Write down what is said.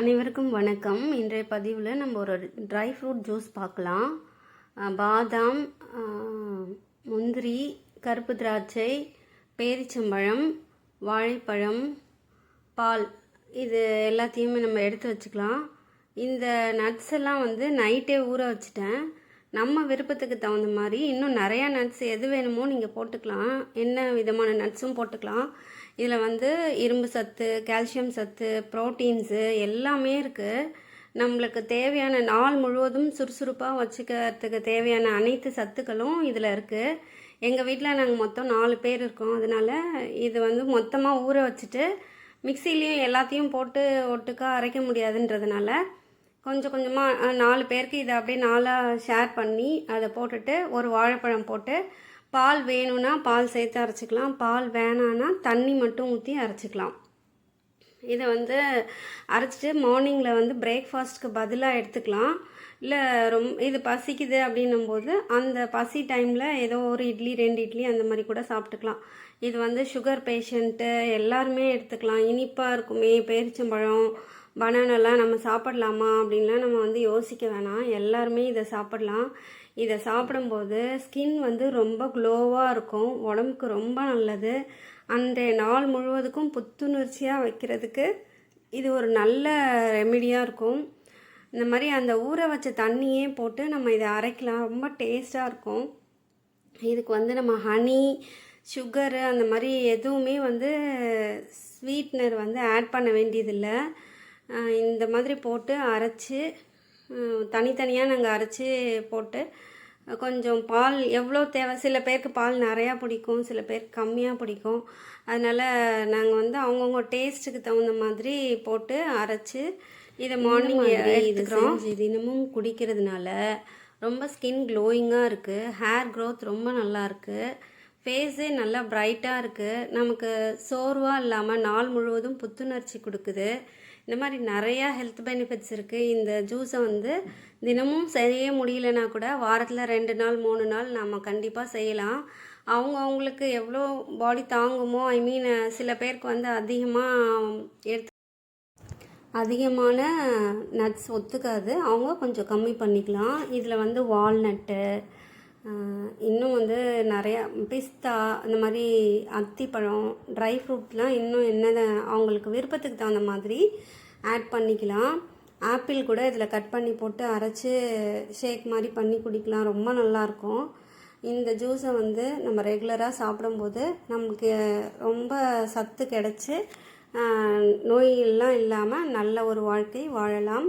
அனைவருக்கும் வணக்கம். இன்றைய பதிவில் நம்ம ஒரு ட்ரை ஃப்ரூட் ஜூஸ் பார்க்கலாம். பாதாம் முந்திரி கருப்பு திராட்சை பேரிச்சம்பழம் வாழைப்பழம் பால் இது எல்லாத்தையுமே நம்ம எடுத்து வச்சுக்கலாம். இந்த நட்ஸ் எல்லாம் வந்து நைட்டே ஊற வச்சுட்டேன். நம்ம விருப்பத்துக்கு தகுந்த மாதிரி இன்னும் நிறையா நட்ஸ் எது வேணுமோ நீங்கள் போட்டுக்கலாம். என்ன விதமான நட்ஸும் போட்டுக்கலாம். இதில் வந்து இரும்பு சத்து கால்சியம் சத்து ப்ரோட்டீன்ஸு எல்லாமே இருக்குது நம்மளுக்கு தேவையான நாள் முழுவதும் சுறுசுறுப்பாக வச்சுக்கிறதுக்கு தேவையான அனைத்து சத்துக்களும் இதில் இருக்குது எங்கள் வீட்டில் நாங்கள் மொத்தம் நாலு பேர் இருக்கோம். அதனால இது வந்து மொத்தமாக ஊற வச்சுட்டு மிக்சிலையும் எல்லாத்தையும் போட்டு ஒட்டுக்கா அரைக்க முடியாதுன்றதுனால கொஞ்சம் கொஞ்சமாக நாலு பேருக்கு இதை அப்படியே நாலாக ஷேர் பண்ணி அதை போட்டுட்டு ஒரு வாழைப்பழம் போட்டு பால் வேணும்னா பால் சேர்த்து அரைச்சிக்கலாம் பால் வேணான்னா தண்ணி மட்டும் ஊற்றி அரைச்சிக்கலாம். இதை வந்து அரைச்சிட்டு மார்னிங்கில் வந்து பிரேக்ஃபாஸ்ட்க்கு பதிலாக எடுத்துக்கலாம். இல்லை ரொம் இது பசிக்குது அப்படின்னும் போது அந்த பசி டைமில் ஏதோ ஒரு இட்லி ரெண்டு இட்லி அந்த மாதிரி கூட சாப்பிட்டுக்கலாம். இது வந்து சுகர் பேஷண்ட்டு எல்லாருமே எடுத்துக்கலாம். இனிப்பாக இருக்குமே பேரிச்சம்பழம் பனானெல்லாம் நம்ம சாப்பிடலாமா அப்படின்லாம் நம்ம வந்து யோசிக்க வேணாம். எல்லாருமே இதை சாப்பிடலாம். இதை சாப்பிடும்போது ஸ்கின் வந்து ரொம்ப க்ளோவாக இருக்கும். உடம்புக்கு ரொம்ப நல்லது. அன்றைய நாள் முழுவதுக்கும் புத்துணர்ச்சியாக வைக்கிறதுக்கு இது ஒரு நல்ல ரெமிடியாக இருக்கும். இந்த மாதிரி அந்த ஊற வச்ச தண்ணியே போட்டு நம்ம இதை அரைக்கலாம். ரொம்ப டேஸ்ட்டாக இருக்கும். இதுக்கு வந்து நம்ம ஹனி சுகரு அந்த மாதிரி எதுவுமே வந்து ஸ்வீட்னர் வந்து ஆட் பண்ண வேண்டியதில்லை. இந்த மாதிரி போட்டு அரைச்சி தனித்தனியாக நாங்கள் அரைச்சி போட்டு கொஞ்சம் பால் எவ்வளோ தேவை? சில பேருக்கு பால் நிறையா பிடிக்கும் சில பேருக்கு கம்மியாக பிடிக்கும். அதனால் நாங்கள் வந்து அவங்கவுங்க டேஸ்ட்டுக்கு தகுந்த மாதிரி போட்டு அரைச்சி இதை மார்னிங் எடுத்துக்கிறோம். தினமும் குடிக்கிறதுனால ரொம்ப ஸ்கின் க்ளோயிங்காக இருக்குது ஹேர் க்ரோத் ரொம்ப நல்லா இருக்குது ஃபேஸே நல்லா பிரைட்டாக இருக்குது நமக்கு சோர்வாக இல்லாமல் நாள் முழுவதும் புத்துணர்ச்சி கொடுக்குது. இந்த மாதிரி நிறையா ஹெல்த் பெனிஃபிட்ஸ் இருக்குது இந்த ஜூஸை வந்து தினமும் செய்ய முடியலனா கூட வாரத்தில் ரெண்டு நாள் மூணு நாள் நம்ம கண்டிப்பாக செய்யலாம். அவங்க அவங்களுக்கு எவ்வளோ பாடி தாங்குமோ ஐ மீன் சில பேருக்கு வந்து அதிகமாக எடுத்து அதிகமான நட்ஸ் ஒத்துக்காது. அவங்க கொஞ்சம் கம்மி பண்ணிக்கலாம். இதில் வந்து வால்நட்டு இன்னும் வந்து நிறையா பிஸ்தா இந்த மாதிரி அத்திப்பழம் ட்ரை ஃப்ரூட்லாம் இன்னும் என்னென்ன அவங்களுக்கு விருப்பத்துக்கு தகுந்த மாதிரி ஆட் பண்ணிக்கலாம். ஆப்பிள் கூட இதில் கட் பண்ணி போட்டு அரைச்சி ஷேக் மாதிரி பண்ணி குடிக்கலாம். ரொம்ப நல்லாயிருக்கும். இந்த ஜூஸை வந்து நம்ம ரெகுலராக சாப்பிடும்போது நமக்கு ரொம்ப சத்து கிடச்சி நோயெல்லாம் இல்லாமல் நல்ல ஒரு வாழ்க்கை வாழலாம்.